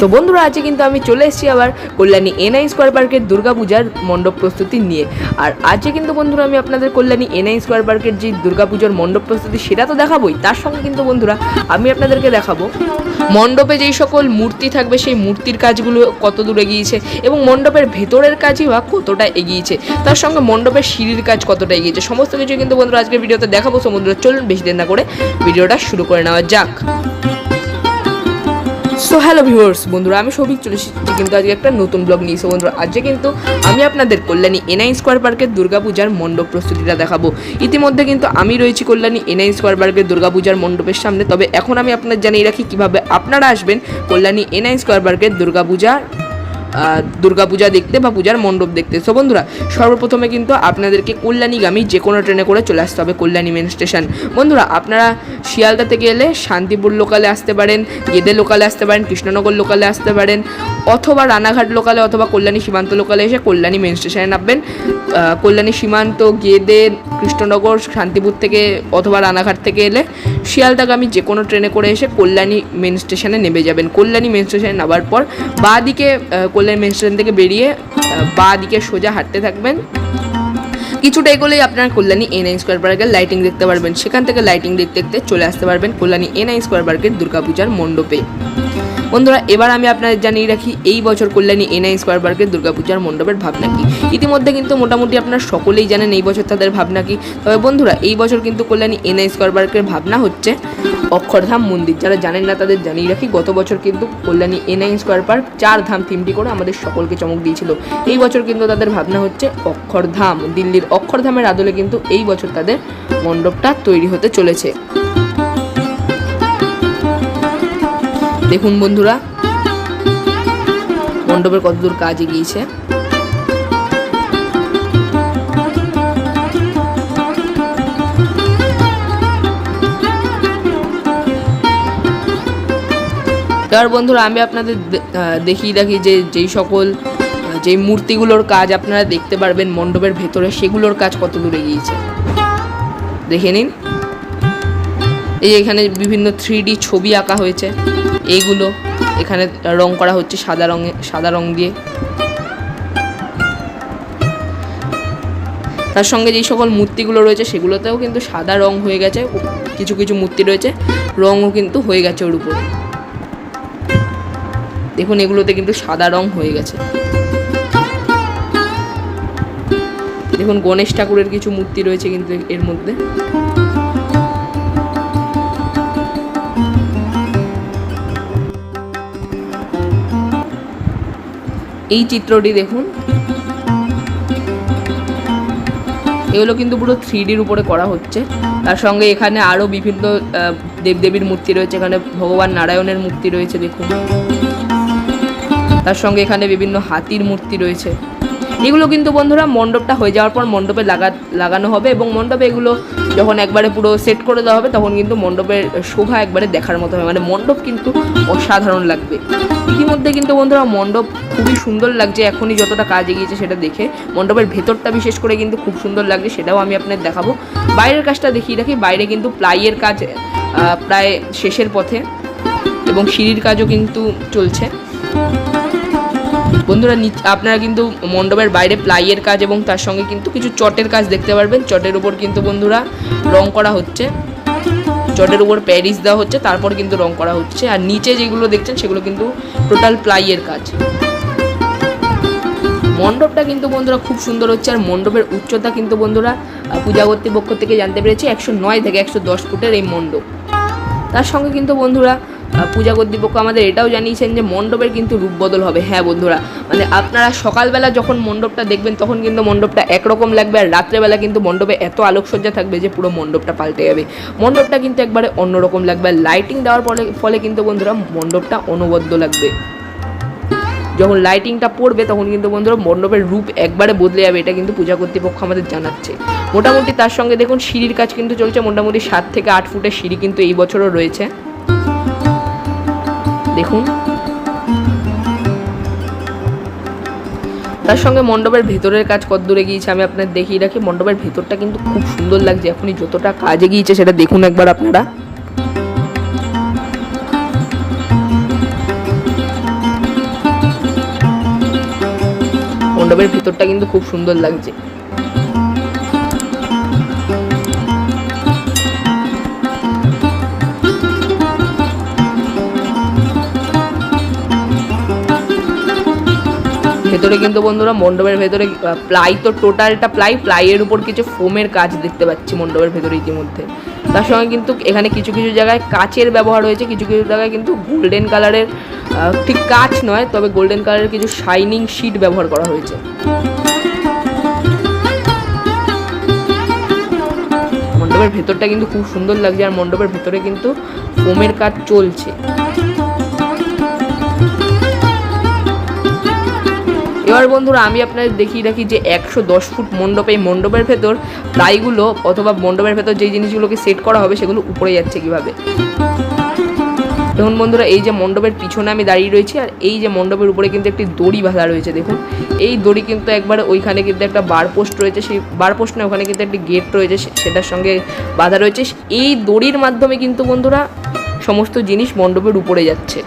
তো বন্ধুরা, আজকে কিন্তু আমি চলে এসেছি আবার কল্যাণী এনআই স্কোয়ার পার্কের দুর্গাপূজার মণ্ডপ প্রস্তুতি নিয়ে। আর আজকে কিন্তু বন্ধুরা, আমি আপনাদের কল্যাণী এনআই স্কোয়ার পার্কের যে দুর্গাপূজার মণ্ডপ প্রস্তুতি, সেটা তো দেখাবোই। তার সঙ্গে কিন্তু বন্ধুরা, আমি আপনাদেরকে দেখাবো। মণ্ডপে যেই সকল মূর্তি থাকবে, সেই মূর্তির কাজগুলো কত দূর এগিয়েছে এবং মণ্ডপের ভেতরের কাজই বা কতটা এগিয়েছে, তার সঙ্গে মণ্ডপের সিঁড়ির কাজ কতটা এগিয়েছে, সমস্ত কিছু কিন্তু বন্ধুরা আজকের ভিডিওতে দেখাবো। সমুদ্র চলুন বেশি দেরি না করে ভিডিওটা শুরু করে নেওয়া যাক। সো হ্যালো ভিউয়ার্স বন্ধুরা আমি সৌভিক চলে এসেছি কিন্তু আজকে একটা নতুন ব্লগ নিয়েছি বন্ধুরা আজকে কিন্তু আমি আপনাদের কল্যাণী এনআই স্কোয়ার পার্কের দুর্গাপূজার মণ্ডপ প্রস্তুতিটা দেখাবো। ইতিমধ্যে কিন্তু আমি রয়েছি কল্যাণী এনআই স্কোয়ার পার্কের দুর্গাপূজার মণ্ডপের সামনে। তবে এখন আমি আপনার জানিয়ে রাখি কীভাবে আপনারা আসবেন কল্যাণী এনআই স্কোয়ার পার্কের দুর্গাপূজার আহ, দুর্গাপূজা দেখতে বা পূজার মণ্ডপ দেখতে। সো বন্ধুরা, সর্বপ্রথমে কিন্তু আপনাদেরকে কল্যাণীগামী যে কোনো ট্রেনে করে চলে আসতে হবে কল্যাণী মেন স্টেশন বন্ধুরা, আপনারা শিয়ালদা থেকে এলে শান্তিপুর লোকালে আসতে পারেন, গেদে লোকালে আসতে পারেন, কৃষ্ণনগর লোকালে আসতে পারেন, অথবা রানাঘাট লোকালে অথবা কল্যাণী সীমান্ত লোকালে এসে কল্যাণী মেন স্টেশনে নামবেন। কল্যাণী সীমান্ত, গেদে, কৃষ্ণনগর, শান্তিপুর থেকে অথবা রানাঘাট থেকে এলে শিয়ালদাগামী যে কোনো ট্রেনে করে এসে কল্যাণী মেন স্টেশনে নেমে যাবেন। কল্যাণী মেন স্টেশনে নামার পর বা দিকে কল্যাণী মেন স্টেশন থেকে বেরিয়ে বা দিকে সোজা হাঁটতে থাকবেন। কিছুটা এগোলেই আপনারা কল্যাণী এনআই স্কোয়ার পার্কের লাইটিং দেখতে পারবেন। সেখান থেকে লাইটিং দেখতে দেখতে চলে আসতে পারবেন কল্যাণী এনআই স্কোয়ার পার্কের দুর্গাপূজার মণ্ডপে। বন্ধুরা, এবার আমি আপনাদের জানিয়ে রাখি, এই বছর কল্যাণী এনআই স্কোয়ার পার্কের দুর্গাপূজার মণ্ডপের ভাবনা কি? ইতিমধ্যে কিন্তু মোটামুটি আপনারা সকলেই জানেন এই বছর তাদের ভাবনা কি। তবে বন্ধুরা, এই বছর কিন্তু কল্যাণী এনআই স্কোয়ার পার্কের ভাবনা হচ্ছে অক্ষরধাম মন্দির। যারা জানেন না, তাদের জানিয়ে রাখি, গত বছর কিন্তু কল্যাণী এনআই স্কোয়ার পার্ক চার ধাম থিমটি করে আমাদের সকলকে চমক দিয়েছিল। এই বছর কিন্তু তাদের ভাবনা হচ্ছে অক্ষরধাম। দিল্লির অক্ষরধামের আদলে কিন্তু এই বছর তাদের মণ্ডপটা তৈরি হতে চলেছে। দেখুন বন্ধুরা, মণ্ডপের কতদূর কাজ এগিয়েছে এবার বন্ধুরা, আমি আপনাদের দেখিয়ে রাখি যে যেই সকল যেই মূর্তিগুলোর কাজ আপনারা দেখতে পারবেন মণ্ডপের ভেতরে, সেগুলোর কাজ কত দূরে গিয়েছে। দেখে নিন। এই এখানে বিভিন্ন থ্রি ছবি আঁকা হয়েছে। এইগুলো এখানে রং করা হচ্ছে সাদা রঙে, সাদা রং দিয়ে। তার সঙ্গে যেই সকল মূর্তিগুলো রয়েছে সেগুলোতেও কিন্তু সাদা রং হয়ে গেছে কিছু কিছু মূর্তি রয়েছে, রঙও কিন্তু হয়ে গেছে ওর উপরে। দেখুন এগুলোতে কিন্তু সাদা রং হয়ে গেছে। দেখুন গণেশ ঠাকুরের কিছু মূর্তি রয়েছে কিন্তু এর মধ্যে। এই চিত্রটি দেখুন। এগুলো কিন্তু পুরো থ্রি ডির উপরে করা হচ্ছে। তার সঙ্গে এখানে আরও বিভিন্ন দেবদেবীর মূর্তি রয়েছে। এখানে ভগবান নারায়ণের মূর্তি রয়েছে, দেখুন। তার সঙ্গে এখানে বিভিন্ন হাতির মূর্তি রয়েছে। এগুলো কিন্তু বন্ধুরা মণ্ডপটা হয়ে যাওয়ার পর মণ্ডপে লাগা লাগানো হবে এবং মণ্ডপে এগুলো যখন একবারে পুরো সেট করে দেওয়া হবে, তখন কিন্তু মণ্ডপের শোভা একবারে দেখার মতো হবে। মানে মণ্ডপ কিন্তু অসাধারণ লাগবে। ইতিমধ্যে কিন্তু বন্ধুরা মণ্ডপ খুবই সুন্দর লাগছে। এখনই যতটা কাজ এগিয়েছে সেটা দেখে। মণ্ডপের ভেতরটা বিশেষ করে কিন্তু খুব সুন্দর লাগছে, সেটাও আমি আপনাদের দেখাবো। বাইরের কাজটা দেখিয়ে রাখি। বাইরে কিন্তু প্লাইয়ের কাজ প্রায় শেষের পথে এবং সিঁড়ির কাজও কিন্তু চলছে। বন্ধুরা আপনারা কিন্তু মণ্ডপের বাইরে প্লাইয়ের কাজ এবং তার সঙ্গে কিন্তু কিছু চটের কাজ দেখতে পারবেন। চটের উপর কিন্তু বন্ধুরা রং করা হচ্ছে। চটের উপর প্যারিস দেওয়া হচ্ছে, তারপর কিন্তু রং করা হচ্ছে। আর নিচে যেগুলো দেখছেন, সেগুলো কিন্তু টোটাল প্লাইয়ের কাজ। মণ্ডপটা কিন্তু বন্ধুরা খুব সুন্দর হচ্ছে, আর মণ্ডপের উচ্চতা কিন্তু বন্ধুরা পূজা কর্তৃপক্ষ থেকে জানতে পেরেছি, একশো নয় থেকে একশো দশ ফুটের এই মণ্ডপ। তার সঙ্গে কিন্তু বন্ধুরা পূজা কর্তৃপক্ষ আমাদের এটাও জানিয়েছেন যে মণ্ডপের কিন্তু রূপ বদল হবে। হ্যাঁ বন্ধুরা মানে আপনারা সকালবেলা যখন মণ্ডপটা দেখবেন, তখন কিন্তু মণ্ডপটা একরকম লাগবে আর রাত্রেবেলা কিন্তু মণ্ডপে এত আলোকসজ্জা থাকবে যে পুরো মণ্ডপটা পাল্টে যাবে। মণ্ডপটা কিন্তু একবারে অন্যরকম লাগবে আর লাইটিং দেওয়ার ফলে ফলে কিন্তু বন্ধুরা মণ্ডপটা অনবদ্য লাগবে। যখন লাইটিংটা পড়বে, তখন কিন্তু বন্ধুরা মণ্ডপের রূপ একবারে বদলে যাবে, এটা কিন্তু পূজা কর্তৃপক্ষ আমাদের জানাচ্ছে। মোটামুটি তার সঙ্গে দেখুন, সিঁড়ির কাজ কিন্তু চলছে। মোটামুটি সাত থেকে আট ফুটের সিঁড়ি কিন্তু এই বছরও রয়েছে। দেখুন। তার সঙ্গে মণ্ডপের ভেতরের কাজ কত দূরে গিয়েছে আমি আপনার দেখিয়ে রাখি। মণ্ডপের ভেতরটা কিন্তু খুব সুন্দর লাগছে। এখনই যতটা কাজে গিয়েছে সেটা দেখুন একবার আপনারা। মণ্ডপের ভেতরটা কিন্তু খুব সুন্দর লাগছে। ভেতরে কিন্তু বন্ধুরা মণ্ডপের ভেতরে প্লাই তো টোটালটা প্লাই, প্লাইয়ের উপর কিছু ফোমের কাজ দেখতে পাচ্ছি মণ্ডপের ভেতরে ইতিমধ্যে। তার সঙ্গে কিন্তু এখানে কিছু কিছু জায়গায় কাচের ব্যবহার হয়েছে, কিছু কিছু জায়গায় কিন্তু গোল্ডেন কালারের ঠিক কাচ নয়, তবে গোল্ডেন কালারের কিছু শাইনিং শিট ব্যবহার করা হয়েছে। মণ্ডপের ভেতরটা কিন্তু খুব সুন্দর লাগছে, আর মণ্ডপের ভেতরে কিন্তু ফোমের কাজ চলছে। এবার বন্ধুরা, আমি আপনাদের দেখিয়ে রাখি যে একশো দশ ফুট মণ্ডপ এই মণ্ডপের ভেতর প্লাইগুলো অথবা মণ্ডপের ভেতর যে জিনিসগুলোকে সেট করা হবে সেগুলো উপরে যাচ্ছে কীভাবে। দেখুন বন্ধুরা, এই যে মণ্ডপের পিছনে আমি দাঁড়িয়ে রয়েছি আর এই যে মণ্ডপের উপরে কিন্তু একটি দড়ি বাঁধা রয়েছে, দেখুন। এই দড়ি কিন্তু একবার ওইখানে কিন্তু একটা বার পোস্ট রয়েছে, সেই বার পোস্ট না, ওখানে কিন্তু একটি গেট রয়েছে সেটার সঙ্গে বাঁধা রয়েছে। এই দড়ির মাধ্যমে কিন্তু বন্ধুরা, সমস্ত জিনিস মণ্ডপের উপরে যাচ্ছে।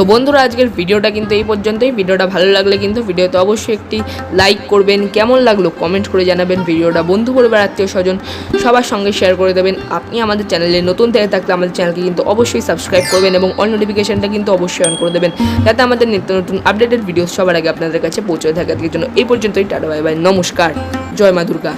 সো বন্ধুরা, আজকের ভিডিওটা কিন্তু এই পর্যন্তই। ভিডিওটা ভালো লাগলে কিন্তু ভিডিওতে অবশ্যই একটি লাইক করবেন, কেমন লাগল কমেন্ট করে জানাবেন। ভিডিওটা বন্ধু পরিবার, আত্মীয় স্বজন সবার সঙ্গে শেয়ার করে দেবেন। আপনি আমাদের চ্যানেলে নতুন থেকে থাকলে আমাদের চ্যানেলকে কিন্তু অবশ্যই সাবস্ক্রাইব করবেন এবং অল নোটিফিকেশনটা কিন্তু অবশ্যই অন করে দেবেন, যাতে আমাদের নিত্য নতুন আপডেটেড ভিডিও সবার আগে আপনাদের কাছে পৌঁছে থাকে। জন্য এই পর্যন্তই, টাটা বাই বাই নমস্কার। জয় মা দুর্গা।